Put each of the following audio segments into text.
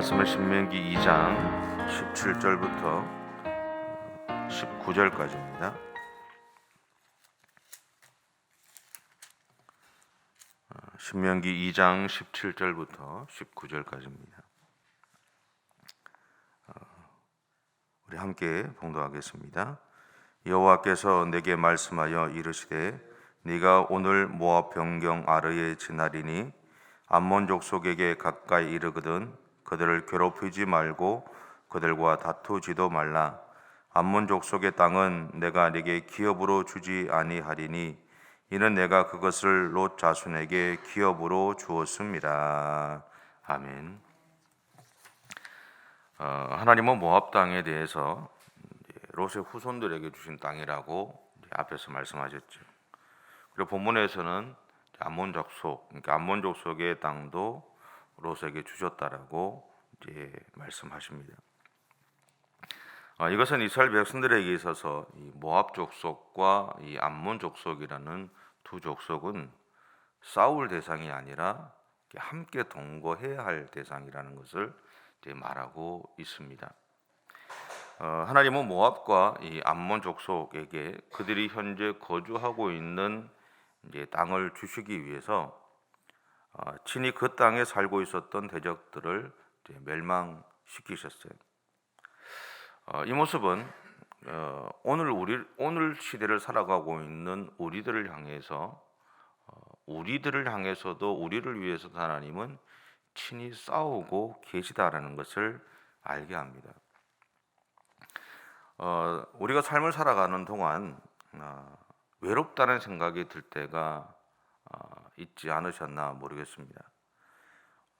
말씀은 신명기 2장 17절부터 19절까지입니다. 신명기 2장 17절부터 19절까지입니다. 어, 우리 함께 봉독하겠습니다. 여호와께서 내게 말씀하여 이르시되 네가 오늘 모압 변경 아르에 지나리니 암몬 족속에게 가까이 이르거든 그들을 괴롭히지 말고 그들과 다투지도 말라 암몬 족속의 땅은 내가 네게 기업으로 주지 아니하리니 이는 내가 그것을 롯 자손에게 기업으로 주었습니다. 아멘. 어, 하나님은 모압 땅에 대해서 롯의 후손들에게 주신 땅이라고 앞에서 말씀하셨죠. 그리고 본문에서는 암몬 족속, 그러니까 암몬 족속의 땅도 롯에게 주셨다라고 이제 말씀하십니다. 어, 이것은 이스라엘 백성들에게 있어서 이 모압 족속과 이 암몬 족속이라는 두 족속은 싸울 대상이 아니라 함께 동거해야 할 대상이라는 것을 말하고 있습니다. 어, 하나님은 모압과 이 암몬 족속에게 그들이 현재 거주하고 있는 땅을 주시기 위해서 어, 친히 그 땅에 살고 있었던 대적들을 멸망시키셨어요. 어, 이 모습은 어, 오늘 우리 오늘 시대를 살아가고 있는 우리들을 향해서 어, 우리들을 향해서도 우리를 위해서 하나님은 친히 싸우고 계시다라는 것을 알게 합니다. 어, 우리가 삶을 살아가는 동안 어, 외롭다는 생각이 들 때가 어, 있지 않으셨나 모르겠습니다.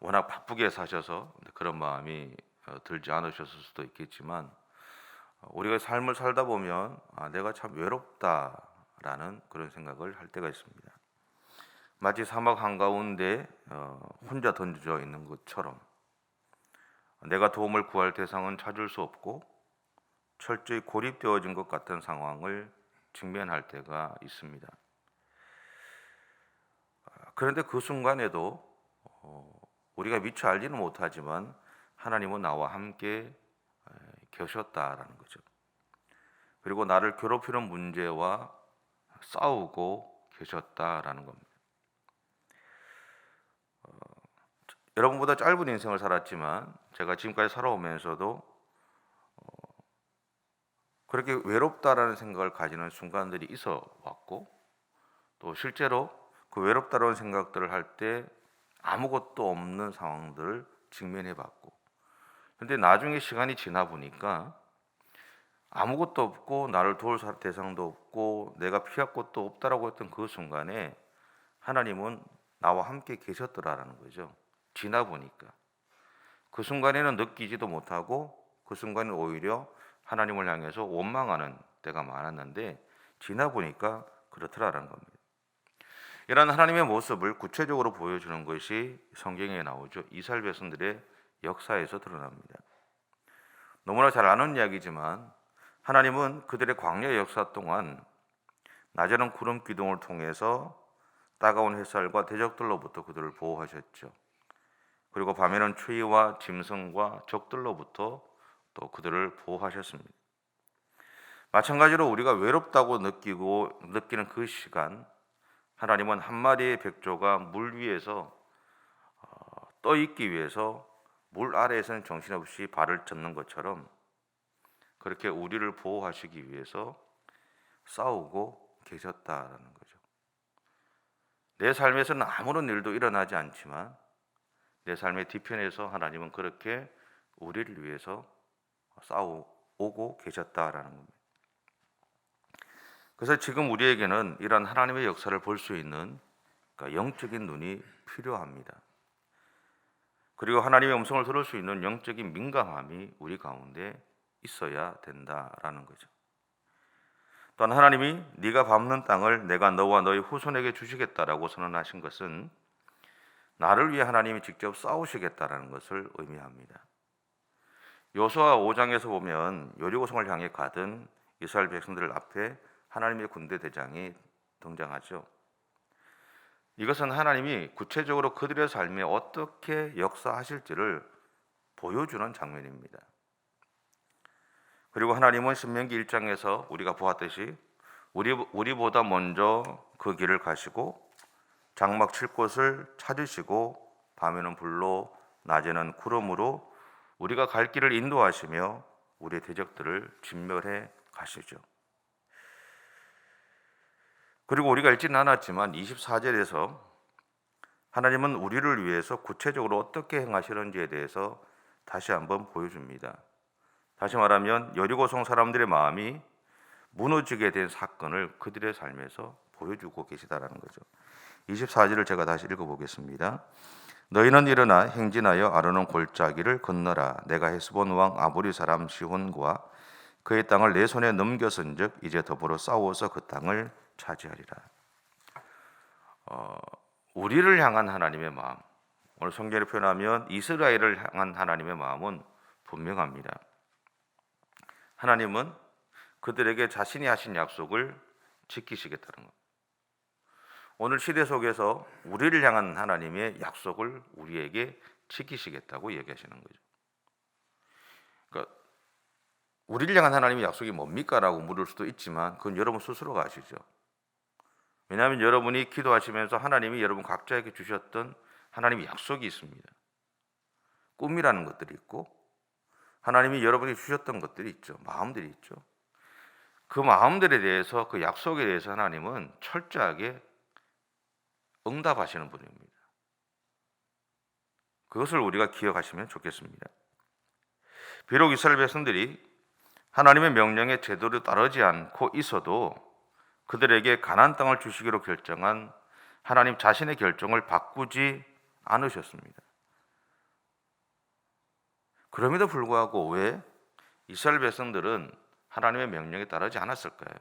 워낙 바쁘게 사셔서 그런 마음이 어, 들지 않으셨을 수도 있겠지만 어, 우리가 삶을 살다 보면 아, 내가 참 외롭다라는 그런 생각을 할 때가 있습니다. 마치 사막 한가운데 어, 혼자 던져져 있는 것처럼 내가 도움을 구할 대상은 찾을 수 없고 철저히 고립되어진 것 같은 상황을 직면할 때가 있습니다. 아, 그런데 그 순간에도 어, 우리가 미처 알지는 못하지만 하나님은 나와 함께 계셨다라는 거죠. 그리고 나를 괴롭히는 문제와 싸우고 계셨다라는 겁니다. 어, 여러분보다 짧은 인생을 살았지만 제가 지금까지 살아오면서도 어, 그렇게 외롭다라는 생각을 가지는 순간들이 있어 왔고 또 실제로 그 외롭다라는 생각들을 할 때 아무것도 없는 상황들을 직면해 봤고 근데 나중에 시간이 지나 보니까 아무것도 없고 나를 도울 대상도 없고 내가 피할 곳도 없다라고 했던 그 순간에 하나님은 나와 함께 계셨더라라는 거죠. 지나 보니까 그 순간에는 느끼지도 못하고 그 순간에 오히려 하나님을 향해서 원망하는 때가 많았는데 지나 보니까 그렇더라라는 겁니다. 이런 하나님의 모습을 구체적으로 보여주는 것이 성경에 나오죠. 이스라엘 백성들의 역사에서 드러납니다. 너무나 잘 아는 이야기지만 하나님은 그들의 광야 역사 동안 낮에는 구름 기둥을 통해서 따가운 햇살과 대적들로부터 그들을 보호하셨죠. 그리고 밤에는 추위와 짐승과 적들로부터 또 그들을 보호하셨습니다. 마찬가지로 우리가 외롭다고 느끼고 느끼는 그 시간 하나님은 한 마리의 백조가 물 위에서 어, 떠 있기 위해서 물 아래에서는 정신없이 발을 젓는 것처럼 그렇게 우리를 보호하시기 위해서 싸우고 계셨다라는 거죠. 내 삶에서는 아무런 일도 일어나지 않지만 내 삶의 뒤편에서 하나님은 그렇게 우리를 위해서 싸우고 계셨다라는 겁니다. 그래서 지금 우리에게는 이런 하나님의 역사를 볼 수 있는 그러니까 영적인 눈이 필요합니다. 그리고 하나님의 음성을 들을 수 있는 영적인 민감함이 우리 가운데 있어야 된다라는 거죠. 또한 하나님이 네가 밟는 땅을 내가 너와 너희 후손에게 주시겠다라고 선언하신 것은 나를 위해 하나님이 직접 싸우시겠다라는 것을 의미합니다. 요수아 5장에서 보면 여리고성을 향해 가던 이스라엘 백성들 앞에 하나님의 군대 대장이 등장하죠. 이것은 하나님이 구체적으로 그들의 삶에 어떻게 역사하실지를 보여주는 장면입니다. 그리고 하나님은 신명기 1장에서 우리가 보았듯이 우리 우리보다 먼저 그 길을 가시고 장막 칠 곳을 찾으시고 밤에는 불로 낮에는 구름으로 우리가 갈 길을 인도하시며 우리의 대적들을 진멸해 가시죠. 그리고 우리가 읽지는 않았지만 24절에서 하나님은 우리를 위해서 구체적으로 어떻게 행하시는지에 대해서 다시 한번 보여줍니다. 다시 말하면 여리고성 사람들의 마음이 무너지게 된 사건을 그들의 삶에서 보여주고 계시다라는 거죠. 24절을 제가 다시 읽어보겠습니다. 너희는 일어나 행진하여 아르논 골짜기를 건너라. 내가 헤스본 왕 아보리 사람 시혼과 그의 땅을 내 손에 넘겼은즉 이제 더불어 싸워서 그 땅을 차지하리라. 어, 우리를 향한 하나님의 마음, 오늘 성경에 표현하면 이스라엘을 향한 하나님의 마음은 분명합니다. 하나님은 그들에게 자신이 하신 약속을 지키시겠다는 것. 오늘 시대 속에서 우리를 향한 하나님의 약속을 우리에게 지키시겠다고 얘기하시는 거죠. 그러니까 우리를 향한 하나님의 약속이 뭡니까라고 물을 수도 있지만 그건 여러분 스스로가 아시죠. 왜냐하면 여러분이 기도하시면서 하나님이 여러분 각자에게 주셨던 하나님의 약속이 있습니다. 꿈이라는 것들이 있고 하나님이 여러분이 주셨던 것들이 있죠. 마음들이 있죠. 그 마음들에 대해서 그 약속에 대해서 하나님은 철저하게 응답하시는 분입니다. 그것을 우리가 기억하시면 좋겠습니다. 비록 이스라엘 백성들이 하나님의 명령에 제대로 따르지 않고 있어도 그들에게 가나안 땅을 주시기로 결정한 하나님 자신의 결정을 바꾸지 않으셨습니다. 그럼에도 불구하고 왜 이스라엘 백성들은 하나님의 명령에 따르지 않았을까요?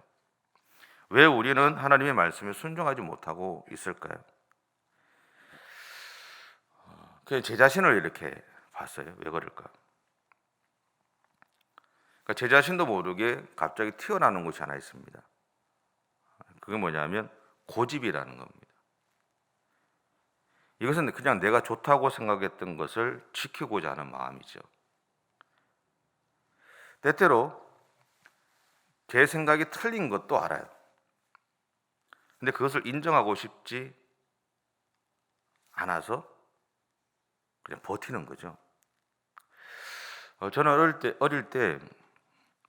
왜 우리는 하나님의 말씀에 순종하지 못하고 있을까요? 제 자신을 이렇게 봤어요. 왜 그럴까? 그러니까 제 자신도 모르게 갑자기 튀어나오는 것이 하나 있습니다. 그게 뭐냐면 고집이라는 겁니다. 이것은 그냥 내가 좋다고 생각했던 것을 지키고자 하는 마음이죠. 때때로 제 생각이 틀린 것도 알아요. 근데 그것을 인정하고 싶지 않아서 그냥 버티는 거죠. 어, 저는 어릴 때, 어릴 때,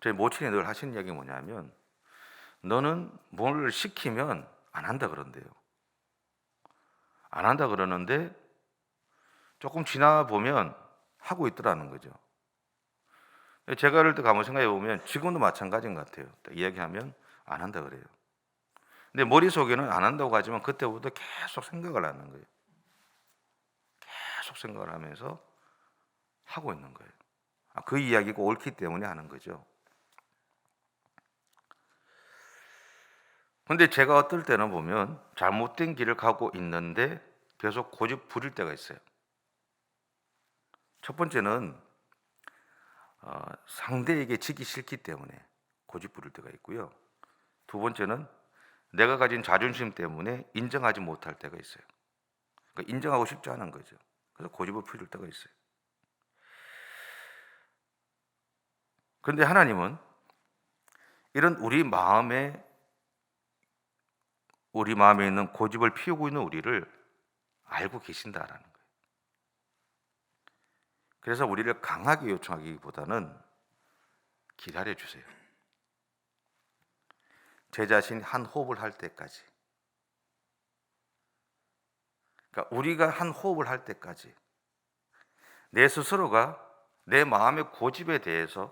저희 모친이 늘 하시는 이야기 뭐냐면, 너는 뭘 시키면 안 한다 그런대요. 안 한다 그러는데, 조금 지나 보면 하고 있더라는 거죠. 제가 어릴 때 가만 생각해 보면 지금도 마찬가지인 것 같아요. 이야기하면 안 한다 그래요. 근데 머릿속에는 안 한다고 하지만 그때부터 계속 생각을 하는 거예요. 계속 생각을 하면서 하고 있는 거예요. 아, 그 이야기가 옳기 때문에 하는 거죠. 근데 제가 어떨 때는 보면 잘못된 길을 가고 있는데 계속 고집 부릴 때가 있어요. 첫 번째는 어, 상대에게 지기 싫기 때문에 고집 부릴 때가 있고요. 두 번째는 내가 가진 자존심 때문에 인정하지 못할 때가 있어요. 그러니까 인정하고 싶지 않은 거죠. 그래서 고집을 피울 때가 있어요. 그런데 하나님은 이런 우리 마음에 우리 마음에 있는 고집을 피우고 있는 우리를 알고 계신다라는 거예요. 그래서 우리를 강하게 요청하기보다는 기다려 주세요. 제 자신이 한 호흡을 할 때까지. 그러니까 우리가 한 호흡을 할 때까지 내 스스로가 내 마음의 고집에 대해서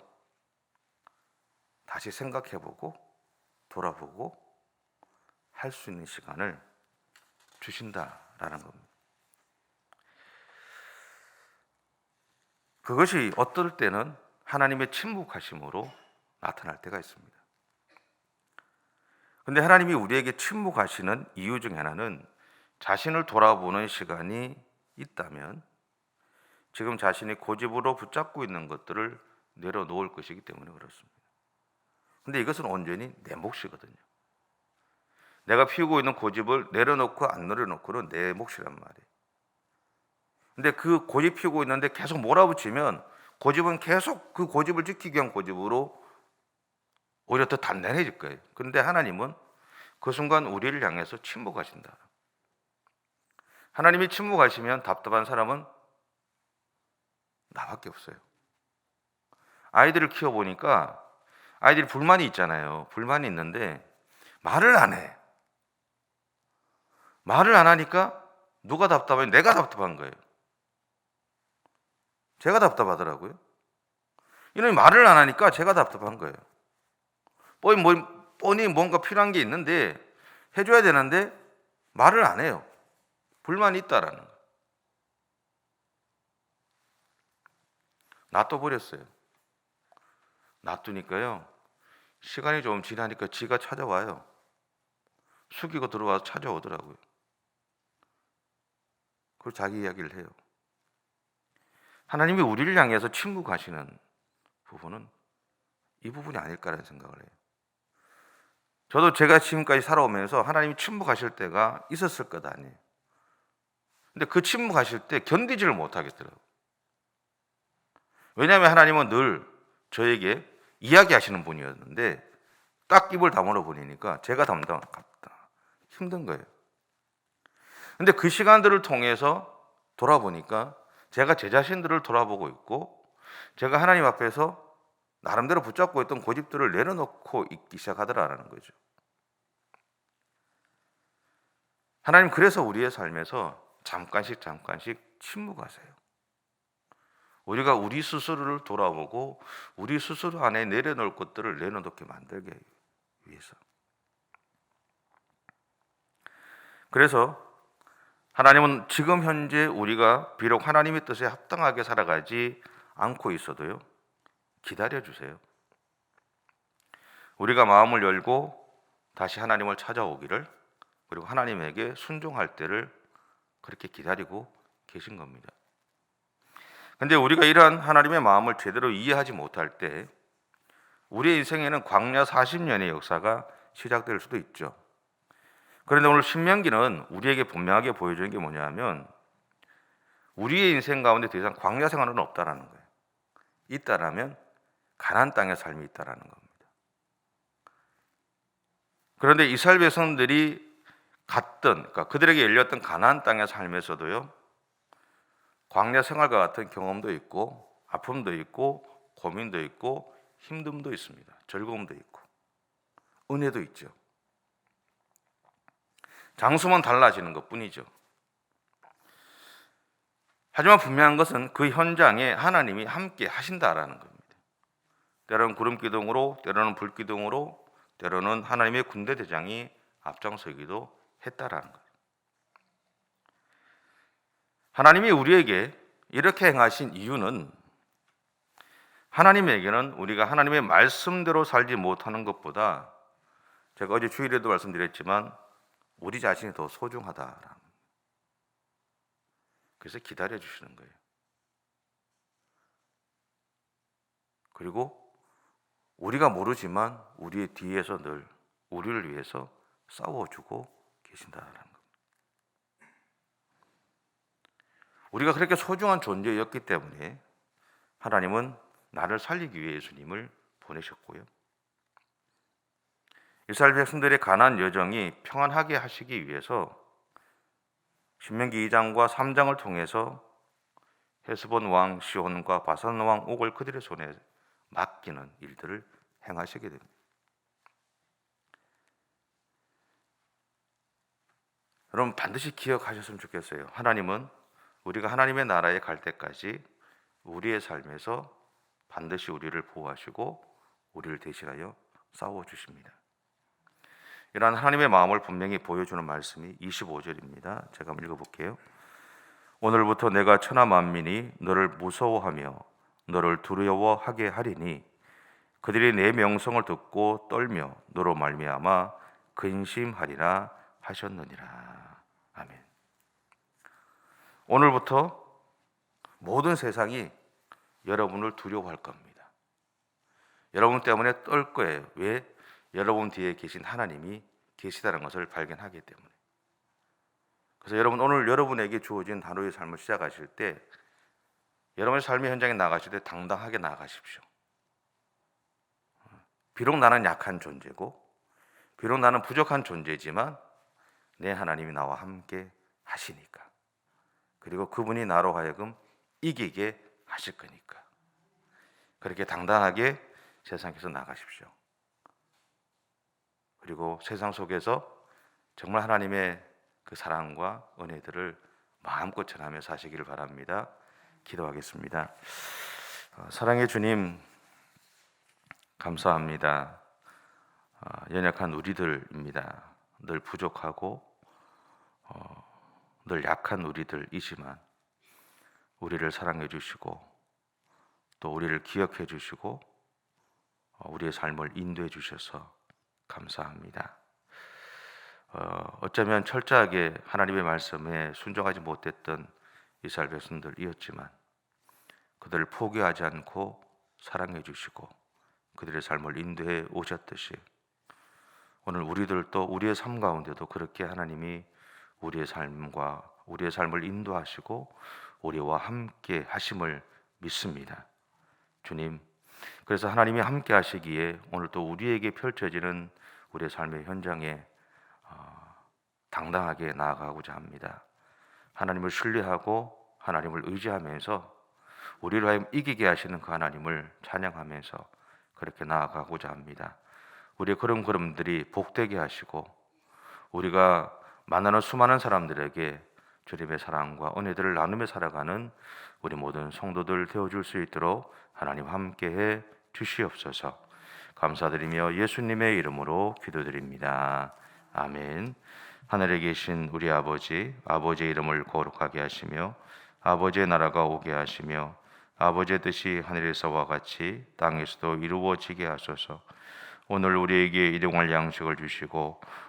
다시 생각해 보고 돌아보고 할 수 있는 시간을 주신다라는 겁니다. 그것이 어떨 때는 하나님의 침묵하심으로 나타날 때가 있습니다. 근데 하나님이 우리에게 침묵하시는 이유 중 하나는 자신을 돌아보는 시간이 있다면 지금 자신이 고집으로 붙잡고 있는 것들을 내려놓을 것이기 때문에 그렇습니다. 근데 이것은 온전히 내 몫이거든요. 내가 피우고 있는 고집을 내려놓고 안 내려놓고는 내 몫이란 말이에요. 근데 그 고집 피우고 있는데 계속 몰아붙이면 고집은 계속 그 고집을 지키기 위한 고집으로 오히려 더 단단해질 거예요. 근데 하나님은 그 순간 우리를 향해서 침묵하신다. 하나님이 침묵하시면 답답한 사람은 나밖에 없어요. 아이들을 키워보니까 아이들이 불만이 있잖아요. 불만이 있는데 말을 안 해. 말을 안 하니까 누가 답답해? 내가 답답한 거예요. 제가 답답하더라고요. 이놈이 말을 안 하니까 제가 답답한 거예요. 뻔히, 뭐, 뻔히 뭔가 필요한 게 있는데 해줘야 되는데 말을 안 해요. 불만이 있다라는 거. 놔둬버렸어요. 놔두니까요. 시간이 좀 지나니까 지가 찾아와요. 숙이고 들어와서 찾아오더라고요. 그리고 자기 이야기를 해요. 하나님이 우리를 향해서 침묵하시는 부분은 이 부분이 아닐까라는 생각을 해요. 저도 제가 지금까지 살아오면서 하나님이 침묵하실 때가 있었을 것 아니에요. 근데 그 침묵하실 때 견디지를 못하겠더라고요. 왜냐하면 하나님은 늘 저에게 이야기하시는 분이었는데 딱 입을 다물어 버리니까 제가 담당 같다. 힘든 거예요. 근데 그 시간들을 통해서 돌아보니까 제가 제 자신들을 돌아보고 있고 제가 하나님 앞에서 나름대로 붙잡고 있던 고집들을 내려놓고 있기 시작하더라라는 거죠. 하나님 그래서 우리의 삶에서 잠깐씩 잠깐씩 침묵하세요. 우리가 우리 스스로를 돌아보고 우리 스스로 안에 내려놓을 것들을 내려놓게 만들기 위해서. 그래서 하나님은 지금 현재 우리가 비록 하나님의 뜻에 합당하게 살아가지 않고 있어도요, 기다려 주세요. 우리가 마음을 열고 다시 하나님을 찾아오기를 그리고 하나님에게 순종할 때를 그렇게 기다리고 계신 겁니다. 근데 우리가 이러한 하나님의 마음을 제대로 이해하지 못할 때 우리의 인생에는 광야 40년의 역사가 시작될 수도 있죠. 그런데 오늘 신명기는 우리에게 분명하게 보여주는 게 뭐냐면 우리의 인생 가운데 더 이상 광야 생활은 없다라는 거예요. 있다라면 가난 땅의 삶이 있다라는 겁니다. 그런데 이스라엘 백성들이 갔던 그러니까 그들에게 열렸던 가나안 땅의 삶에서도요. 광야 생활과 같은 경험도 있고 아픔도 있고 고민도 있고 힘듦도 있습니다. 즐거움도 있고 은혜도 있죠. 장수만 달라지는 것 뿐이죠. 하지만 분명한 것은 그 현장에 하나님이 함께 하신다라는 겁니다. 때로는 구름 기둥으로, 때로는 불 기둥으로, 때로는 하나님의 군대 대장이 앞장서기도 했다라는 거예요. 하나님이 우리에게 이렇게 행하신 이유는 하나님에게는 우리가 하나님의 말씀대로 살지 못하는 것보다 제가 어제 주일에도 말씀드렸지만 우리 자신이 더 소중하다라는 그래서 기다려 주시는 거예요. 그리고 우리가 모르지만 우리의 뒤에서 늘 우리를 위해서 싸워주고 계신다는 겁니다. 우리가 그렇게 소중한 존재였기 때문에 하나님은 나를 살리기 위해 예수님을 보내셨고요. 이스라엘 백성들의 가난 여정이 평안하게 하시기 위해서 신명기 2장과 3장을 통해서 헤스본 왕 시온과 바산 왕 옥을 그들의 손에 맡기는 일들을 행하시게 됩니다. 여러분 반드시 기억하셨으면 좋겠어요. 하나님은 우리가 하나님의 나라에 갈 때까지 우리의 삶에서 반드시 우리를 보호하시고 우리를 대신하여 싸워 주십니다. 이러한 하나님의 마음을 분명히 보여주는 말씀이 25절입니다. 제가 한번 읽어볼게요. 오늘부터 내가 천하 만민이 너를 무서워하며 너를 두려워하게 하리니 그들이 내 명성을 듣고 떨며 너로 말미암아 근심하리라 하셨느니라. 아멘. 오늘부터 모든 세상이 여러분을 두려워할 겁니다. 여러분 때문에 떨 거예요. 왜? 여러분 뒤에 계신 하나님이 계시다는 것을 발견하기 때문에. 그래서 여러분 오늘 여러분에게 주어진 하루의 삶을 시작하실 때 여러분의 삶의 현장에 나가실 때 당당하게 나가십시오. 비록 나는 약한 존재고 비록 나는 부족한 존재지만 내 하나님이 나와 함께 하시니까 그리고 그분이 나로 하여금 이기게 하실 거니까 그렇게 당당하게 세상에서 나가십시오. 그리고 세상 속에서 정말 하나님의 그 사랑과 은혜들을 마음껏 전하며 사시기를 바랍니다. 기도하겠습니다. 어, 사랑의 주님, 감사합니다. 어, 연약한 우리들입니다. 늘 부족하고 어, 늘 약한 우리들이지만 우리를 사랑해 주시고 또 우리를 기억해 주시고 어, 우리의 삶을 인도해 주셔서 감사합니다. 어, 어쩌면 철저하게 하나님의 말씀에 순종하지 못했던 이스라엘 백성들이었지만 그들을 포기하지 않고 사랑해 주시고 그들의 삶을 인도해 오셨듯이 오늘 우리들도 우리의 삶 가운데도 그렇게 하나님이 우리의 삶과 우리의 삶을 인도하시고 우리와 함께 하심을 믿습니다. 주님, 그래서 하나님이 함께 하시기에 오늘 또 우리에게 펼쳐지는 우리의 삶의 현장에 어, 당당하게 나아가고자 합니다. 하나님을 신뢰하고 하나님을 의지하면서 우리를 하여 이기게 하시는 그 하나님을 찬양하면서 그렇게 나아가고자 합니다. 우리의 그런 걸음들이 복되게 하시고 우리가 만나는 수많은 사람들에게 주님의 사랑과 은혜들을 나누며 살아가는 우리 모든 성도들 되어줄 수 있도록 하나님 함께해 주시옵소서. 감사드리며 예수님의 이름으로 기도드립니다. 아멘. 하늘에 계신 우리 아버지, 아버지의 이름을 거룩하게 하시며 아버지의 나라가 오게 하시며 아버지의 뜻이 하늘에서와 같이 땅에서도 이루어지게 하소서. 오늘 우리에게 일용할 양식을 주시고